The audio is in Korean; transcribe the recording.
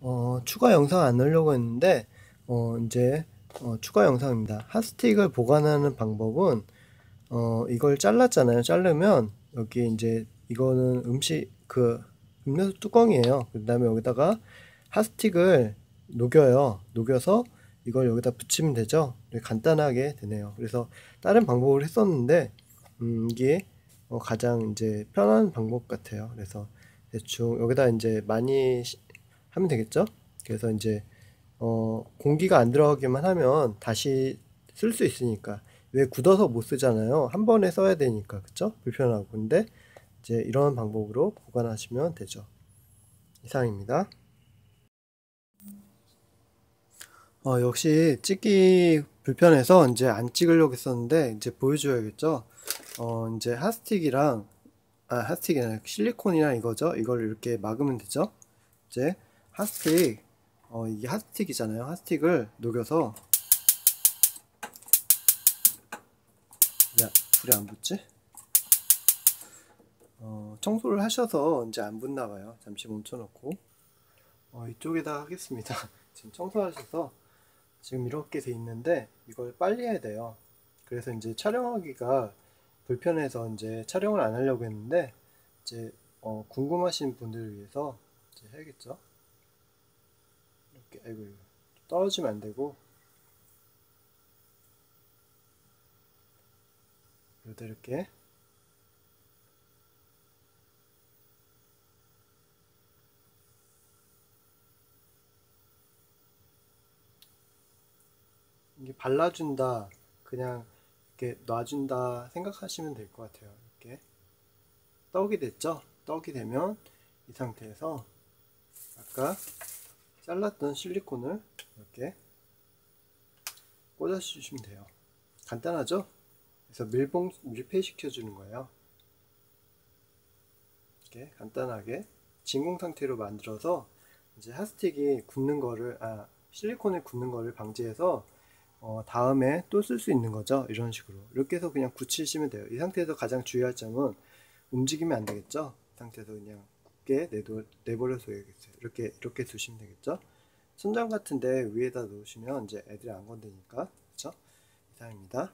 어, 추가 영상 안 넣으려고 했는데 어, 이제 어, 추가 영상입니다. 핫스틱을 보관하는 방법은 어, 이걸 잘랐잖아요. 자르면 여기 이제 이거는 음식 그 음료수 뚜껑이에요. 그 다음에 여기다가 핫스틱을 녹여요. 녹여서 이걸 여기다 붙이면 되죠. 간단하게 되네요. 그래서 다른 방법을 했었는데 음, 이게 어, 가장 이제 편한 방법 같아요. 그래서 대충 여기다 이제 많이 시- 하면 되겠죠? 그래서 이제 어, 공기가 안 들어가기만 하면 다시 쓸 수 있으니까 왜 굳어서 못 쓰잖아요. 한 번에 써야 되니까 그쵸? 불편하고 근데 이제 이런 방법으로 보관하시면 되죠. 이상입니다. 어, 역시 찍기 불편해서 이제 안 찍으려고 했었는데 이제 보여줘야겠죠? 어, 이제 핫스틱이랑 아, 핫스틱이 아니라 실리콘이랑 이거죠? 이걸 이렇게 막으면 되죠? 이제 핫스틱 어, 이게 핫스틱이잖아요. 핫스틱을 녹여서 야, 불이 안 붙지? 어, 청소를 하셔서 이제 안 붙나 봐요. 잠시 멈춰놓고 어, 이쪽에다 하겠습니다. 지금 청소하셔서 지금 이렇게 돼 있는데 이걸 빨리 해야 돼요. 그래서 이제 촬영하기가 불편해서 이제 촬영을 안 하려고 했는데 이제 어, 궁금하신 분들을 위해서 이제 해야겠죠. 이렇게 아이고 떨어지면 안 되고. 여기다 이렇게. 이게 발라준다 그냥 이렇게 놔준다 생각하시면 될 것 같아요 이렇게. 떡이 됐죠? 떡이 되면 이 상태에서 아까 잘랐던 실리콘을 이렇게 꽂아 주시면 돼요 간단하죠 그래서 밀봉 밀폐 시켜 주는 거예요 이렇게 간단하게 진공 상태로 만들어서 이제 핫스틱이 굳는 거를 아 실리콘을 굳는 거를 방지해서 어, 다음에 또 쓸 수 있는 거죠. 이런 식으로. 이렇게 해서 그냥 굳히시면 돼요. 이 상태에서 가장 주의할 점은 움직이면 안 되겠죠. 이 상태에서 그냥 굳게 내도, 내버려서 해야겠어요. 이렇게, 이렇게 두시면 되겠죠. 천장 같은데 위에다 놓으시면 이제 애들이 안 건드니까. 그렇죠? 이상입니다.